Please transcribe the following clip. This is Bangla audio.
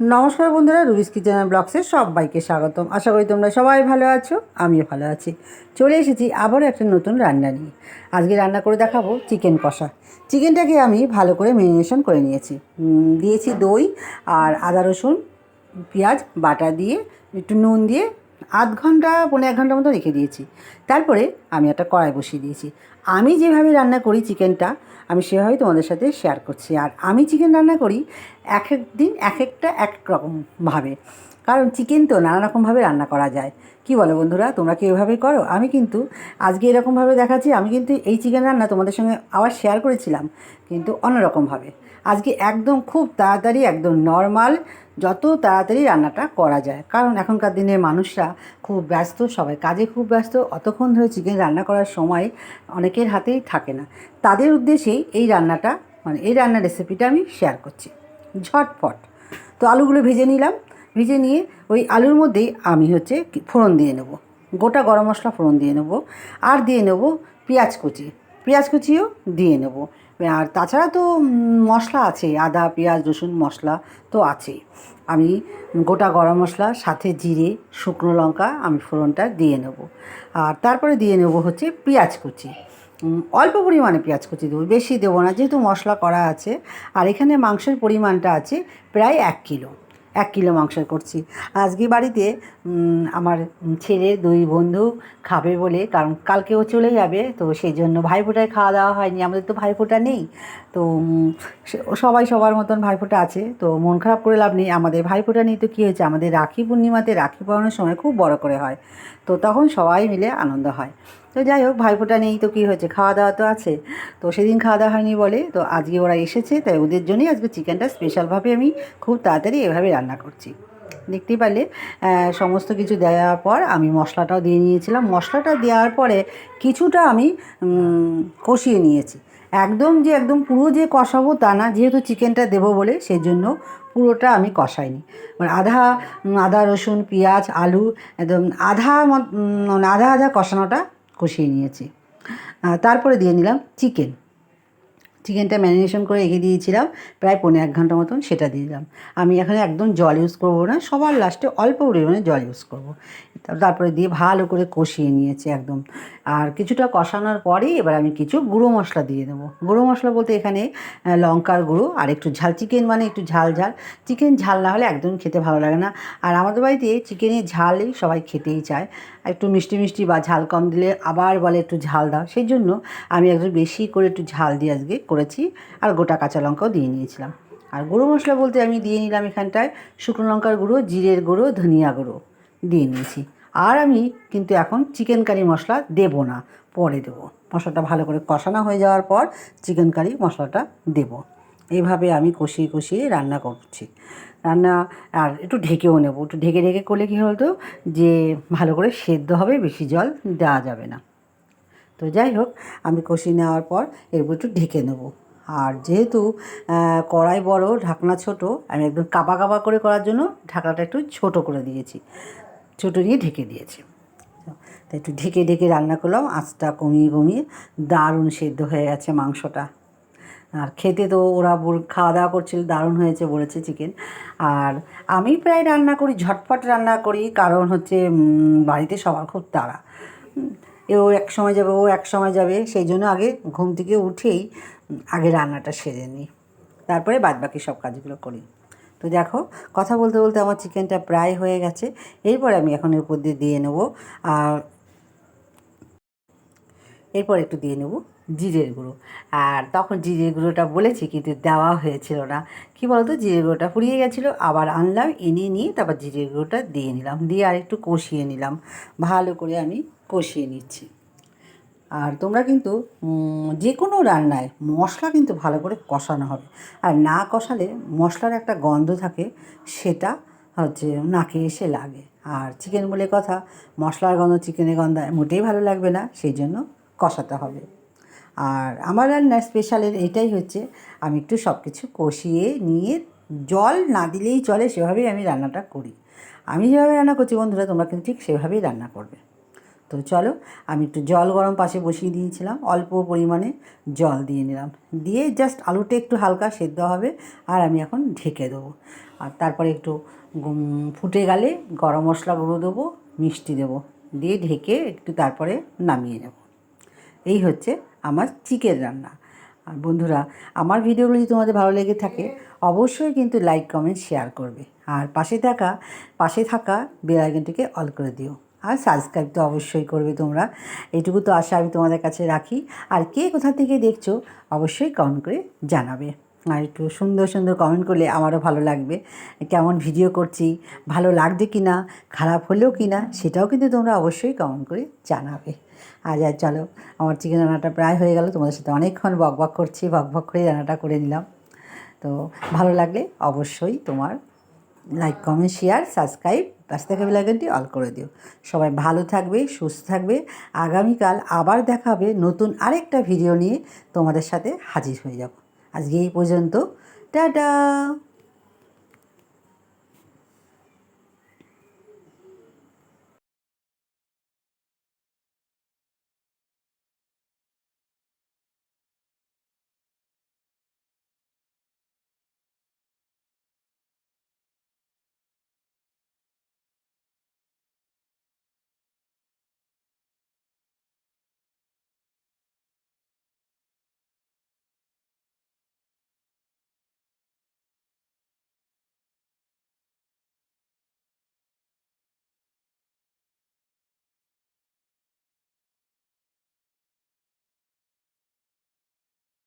নমস্কার বন্ধুরা রুবিস কিচেন ব্লগসে সবাইকে স্বাগতম। আশা করি তোমরা সবাই ভালো আছো, আমিও ভালো আছি। চলে এসেছি আবারও একটা নতুন রান্না নিয়ে। আজকে রান্না করে দেখাবো চিকেন কষা। চিকেনটাকে আমি ভালো করে ম্যারিনেশন করে নিয়েছি। দিয়েছি দই আর আদা রসুন, পেঁয়াজ, বাটা দিয়ে, একটু নুন দিয়ে আধ ঘণ্টা পনেরো এক ঘণ্টার মতো রেখে দিয়েছি। তারপরে আমি একটা কড়াই বসিয়ে দিয়েছি। আমি যেভাবে রান্না করি চিকেনটা, আমি সেভাবেই তোমাদের সাথে শেয়ার করছি। আর আমি চিকেন রান্না করি এক এক দিন এক একটা এক রকমভাবে কারণ চিকেন তো নানা রকমভাবে রান্না করা যায়। কি বলো বন্ধুরা, তোমরা কি এভাবেই করো? আমি কিন্তু আজকে এরকমভাবে দেখাচ্ছি, আমি কিন্তু এই চিকেন রান্না তোমাদের সঙ্গে আবার শেয়ার করেছিলাম, কিন্তু অন্যরকমভাবে আজকে একদম খুব তাড়াতাড়ি, একদম নর্মাল যত তাড়াতাড়ি রান্নাটা করা যায়। কারণ এখনকার দিনে মানুষরা খুব ব্যস্ত, সবাই কাজে খুব ব্যস্ত, অতক্ষণ ধরে চিকেন রান্না করার সময় অনেকের হাতেই থাকে না। তাদের উদ্দেশ্যেই এই রান্নাটা মানে এই রান্নার রেসিপিটা আমি শেয়ার করছি। ঝটপট। তো আলুগুলো ভেজে নিলাম। ভেজে নিয়ে ওই আলুর মধ্যেই আমি হচ্ছে ফোড়ন দিয়ে নেব। গোটা গরম মশলা ফোড়ন দিয়ে নেব। আর দিয়ে নেব পেঁয়াজ কুচি। পেঁয়াজ কুচিও দিয়ে নেব। আর তাছাড়া তো মশলা আছে, আদা, পেঁয়াজ, রসুন মশলা তো আছে আমি গোটা গরম মশলা, সাথে জিরে, শুকনো লঙ্কা, আমি ফোড়নটা দিয়ে নেব। আর তারপরে দিয়ে নেব হচ্ছে পেঁয়াজ কুচি। অল্প পরিমাণে পেঁয়াজ কুচি দেবো, বেশি দেবো না, যেহেতু মশলা করা আছে। আর এখানে মাংসের পরিমাণটা আছে প্রায় এক কিলো। এক কিলো মাংস করছি। আজকে বাড়িতে আমার ছেলে দুই বন্ধু খাবে বলে, কারণ কালকেও চলে যাবে, তো সেই জন্য ভাইফোঁটায় খাওয়া দাওয়া হয়নি। আমাদের তো ভাইফোঁটা নেই, তো সবাই সবার মতন ভাইফোঁটা আছে, তো মন খারাপ করে লাভ নেই। আমাদের ভাইফোঁটা নেই তো কী হয়েছে? আমাদের রাখি পূর্ণিমাতে রাখি পরানোর সময় খুব বড় করে হয়, তো তখন সবাই মিলে আনন্দ হয়। তো যাই হোক, ভাইফোঁটা নেই তো কী হয়েছে? খাওয়া দাওয়া তো আছে। তো সেদিন খাওয়া দাওয়া হয়নি বলে, তো আজকে ওরা এসেছে, তাই ওদের জন্যই আজকে চিকেনটা স্পেশালভাবে আমি খুব তাড়াতাড়ি এভাবে রান্না করছি। দেখতেই পারলে সমস্ত কিছু দেওয়ার পর আমি মশলাটাও দিয়ে নিয়েছিলাম। মশলাটা দেওয়ার পরে কিছুটা আমি কষিয়ে নিয়েছি। একদম যে একদম পুরো যে কষাবো তা না, যেহেতু চিকেনটা দেবো বলে সেই জন্য পুরোটা আমি কষাইনি। মানে আধা আদা, রসুন, পেঁয়াজ, আলু, একদম আধা মানে আধা আধা কষানোটা কষিয়ে নিয়েছি। তারপরে দিয়ে নিলাম চিকেন চিকেনটা ম্যারিনেশন করে রেখে দিয়েছিলাম, প্রায় পনেরো এক ঘণ্টা মতন সেটা দিয়ে দিলাম। আমি এখানে একদম জল ইউজ করব না, সবার লাস্টে অল্প পরিমাণে জল ইউজ করব। তারপরে দিয়ে ভালো করে কষিয়ে নিয়েছি একদম। আর কিছুটা কষানোর পরেই এবার আমি কিছু গুঁড়ো মশলা দিয়ে দেবো। গুঁড়ো মশলা বলতে এখানে লঙ্কার গুঁড়ো আর একটু ঝাল, চিকেন মানে একটু ঝাল ঝাল। চিকেন ঝাল না হলে একদম খেতে ভালো লাগে না। আর আমাদের বাড়িতে চিকেনের ঝালই সবাই খেতেই চায়। একটু মিষ্টি মিষ্টি বা ঝাল কম দিলে আবার বলে একটু ঝাল দাও। সেই জন্য আমি একটু বেশি করে একটু ঝাল দিয়ে আজকে। করেছি আর গোটা কাঁচা লঙ্কাও দিয়ে নিয়েছিলাম। আর গুঁড়ো মশলা বলতে আমি দিয়ে নিলাম এখানটায় শুকনো লঙ্কার গুঁড়ো, জিরের গুঁড়ো, ধনিয়া গুঁড়ো দিয়ে নিয়েছি। আর আমি কিন্তু এখন চিকেন কারি মশলা দেবো না, পরে দেবো। মশলাটা ভালো করে কষানো হয়ে যাওয়ার পর চিকেন কারি মশলাটা দেবো। এইভাবে আমি কষিয়ে কষিয়ে রান্না করছি। রান্না আর একটু ঢেকেও নেব। একটু ঢেকে ঢেকে করলে কী হতো যে ভালো করে সেদ্ধ হবে, বেশি জল দেওয়া যাবে না। তো যাই হোক, আমি কষিয়ে নেওয়ার পর এরপর একটু ঢেকে নেব। আর যেহেতু কড়াই বড়, ঢাকনা ছোট, আমি একদম কাপা কাপা করে করার জন্য ঢাকনাটা একটু ছোট করে দিয়েছি। ছোটো নিয়ে ঢেকে দিয়েছি। তো একটু ঢেকে ঢেকে রান্না করলাম, আঁচটা কমিয়ে কমিয়ে দারুণ সেদ্ধ হয়ে গেছে মাংসটা। আর খেতে তো ওরা খাওয়া দাওয়া করছিল, দারুণ হয়েছে বলেছে চিকেন। আর আমি প্রায় রান্না করি, ঝটপট রান্না করি, কারণ হচ্ছে বাড়িতে সবার খুব তাড়া। এ ও এক সময় যাবে, ও এক সময় যাবে। সেই জন্য আগে ঘুম থেকে উঠেই আগে রান্নাটা সেরে নিই। তারপরে বাদবাকি সব কাজগুলো করি। তো দেখো, কথা বলতে বলতে আমার চিকেনটা প্রায় হয়ে গেছে। এরপর আমি এখন এর উপর দিয়ে দিয়ে নেব, আর এরপর একটু দিয়ে নেব জিরের গুঁড়ো। আর তখন জিরের গুঁড়োটা বলেছি, কিন্তু দেওয়া হয়েছিল না। কি বলতো, জিরের গুঁড়োটা ফুরিয়ে গেছিল, আবার আনলাম, এনে নিয়ে তারপর জিরের গুঁড়োটা দিয়ে নিলাম। দিয়ে আর একটু কষিয়ে নিলাম। ভালো করে আমি কষিয়ে নিচ্ছি। আর তোমরা কিন্তু যে কোনো রান্নায় মশলা কিন্তু ভালো করে কষানো হবে। আর না কষালে মশলার একটা গন্ধ থাকে, সেটা হচ্ছে নাকে এসে লাগে। আর চিকেন বলে কথা, মশলার গন্ধ চিকেনের গন্ধ মোটেই ভালো লাগবে না, সেই জন্য কষাতে হবে। আর আমার রান্নার স্পেশালের এটাই হচ্ছে, আমি একটু সব কিছু কষিয়ে নিয়ে জল না দিলেই চলে, সেভাবেই আমি রান্নাটা করি। আমি যেভাবে রান্না করছি বন্ধুরা, তোমরা কিন্তু ঠিক সেভাবেই রান্না করবে। তো চলো, আমি একটু জল গরম পাশে বসিয়ে দিয়েছিলাম, অল্প পরিমাণে জল দিয়ে নিলাম। দিয়ে জাস্ট আলুটা একটু হালকা সেদ্ধ হবে, আর আমি এখন ঢেকে দেবো। আর তারপরে একটু ফুটে গেলে গরম মশলা গুঁড়ো দেবো, মিষ্টি দেবো। দিয়ে ঢেকে একটু তারপরে নামিয়ে নেব। এই হচ্ছে আমার চিকেন রান্না। আর বন্ধুরা, আমার ভিডিওগুলো যদি তোমাদের ভালো লেগে থাকে, অবশ্যই কিন্তু লাইক কমেন্ট শেয়ার করবে। আর পাশে থাকা পাশে থাকা বেল অল করে দিও। আর সাবস্ক্রাইব তো অবশ্যই করবে তোমরা। এটুকু তো আশা আমি তোমাদের কাছে রাখি। আর কে কোথা থেকে দেখছ, অবশ্যই কমেন্ট করে জানাবে। আর একটু সুন্দর সুন্দর কমেন্ট করলে আমারও ভালো লাগবে। কেমন ভিডিও করছি, ভালো লাগছে কি না খারাপ হলেও কি না সেটাও কিন্তু তোমরা অবশ্যই কমেন্ট করে জানাবে। আজ আর চলো, আমার চিকেন রান্নাটা প্রায় হয়ে গেল। তোমাদের সাথে অনেকক্ষণ বক বক করছি, বক বক করে রান্নাটা করে নিলাম। তো ভালো লাগলে অবশ্যই তোমার লাইক কমেন্ট শেয়ার সাবস্ক্রাইব পাশে থাকা বেলাইকনটি অল করে দিও। সবাই ভালো থাকবে, সুস্থ থাকবে। আগামীকাল আবার দেখাবে নতুন আরেকটা ভিডিও নিয়ে তোমাদের সাথে হাজির হয়ে যাব। আজকে এই পর্যন্ত, টাটা!